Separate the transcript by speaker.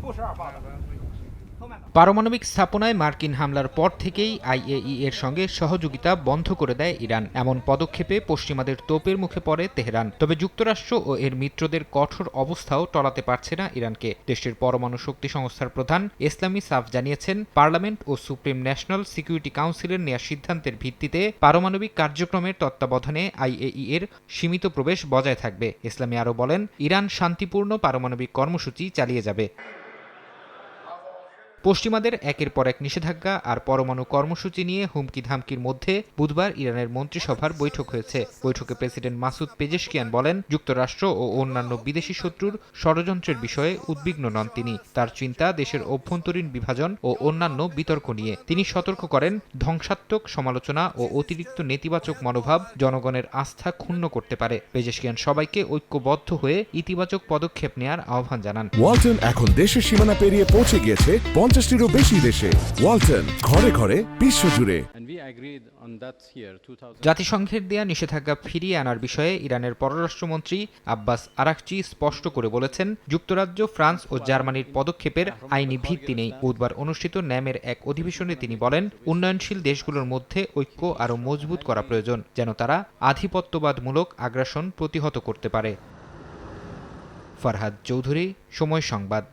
Speaker 1: 不是二号的。পারমাণবিক স্থাপনায় মার্কিন হামলার পর থেকেই আইএই এর সঙ্গে সহযোগিতা বন্ধ করে দেয় ইরান। এমন পদক্ষেপে পশ্চিমাদের তোপের মুখে পড়ে তেহরান। তবে যুক্তরাষ্ট্র ও এর মিত্রদের কঠোর অবস্থাও টলাতে পারছে না ইরানকে। দেশটির পরমাণু শক্তি সংস্থার প্রধান ইসলামী সাফ জানিয়েছেন, পার্লামেন্ট ও সুপ্রিম ন্যাশনাল সিকিউরিটি কাউন্সিলের নেওয়া সিদ্ধান্তের ভিত্তিতে পারমাণবিক কার্যক্রমের তত্ত্বাবধানে আইএই এর সীমিত প্রবেশ বজায় থাকবে। ইসলামী আরও বলেন, ইরান শান্তিপূর্ণ পারমাণবিক কর্মসূচি চালিয়ে যাবে। পশ্চিমাদের একের পর এক নিষেধাজ্ঞা আর পরমাণু কর্মসূচি নিয়ে হুমকি ধামকির মধ্যে বুধবার ইরানের মন্ত্রিসভার বৈঠক হয়েছে। বৈঠকে প্রেসিডেন্ট মাসুদ পেজেশকিয়ান বলেন, যুক্তরাষ্ট্র ও অন্যান্য বিদেশি শত্রুর ষড়যন্ত্রের বিষয়ে উদ্বিগ্ন নন তিনি। তার চিন্তা দেশের অভ্যন্তরীণ বিভাজন ও অন্যান্য বিতর্ক নিয়ে। তিনি সতর্ক করেন, ধ্বংসাত্মক সমালোচনা ও অতিরিক্ত নেতিবাচক মনোভাব জনগণের আস্থা ক্ষুণ্ণ করতে পারে। পেজেশকিয়ান সবাইকে ঐক্যবদ্ধ হয়ে ইতিবাচক পদক্ষেপ নেয়ার আহ্বান জানান।
Speaker 2: ওয়ালটন এখন দেশের সীমানা পেরিয়ে পৌঁছে গিয়েছে পঞ্চাশটিরও বেশি দেশে। ওয়ালটন ঘরে ঘরে বিশ্বজুড়ে।
Speaker 3: And we agreed on that year, 2000.
Speaker 1: জাতিসংঘের দেয়া নিষেধাজ্ঞা ফিরিয়ে আনার বিষয়ে ইরানের পররাষ্ট্রমন্ত্রী আব্বাস আরাকচি স্পষ্ট করে বলেছেন যুক্তরাজ্য ফ্রান্স ও জার্মানির পদক্ষেপের আইনি ভিত্তি নেই। বুধবার অনুষ্ঠিত ন্যামের এক অধিবেশনে তিনি বলেন উন্নয়নশীল দেশগুলোর মধ্যে ঐক্য আরও মজবুত করা প্রয়োজন যেন তারা আধিপত্যবাদমূলক আগ্রাসন প্রতিহত করতে পারে। ফারহাদ চৌধুরী সময় সংবাদ।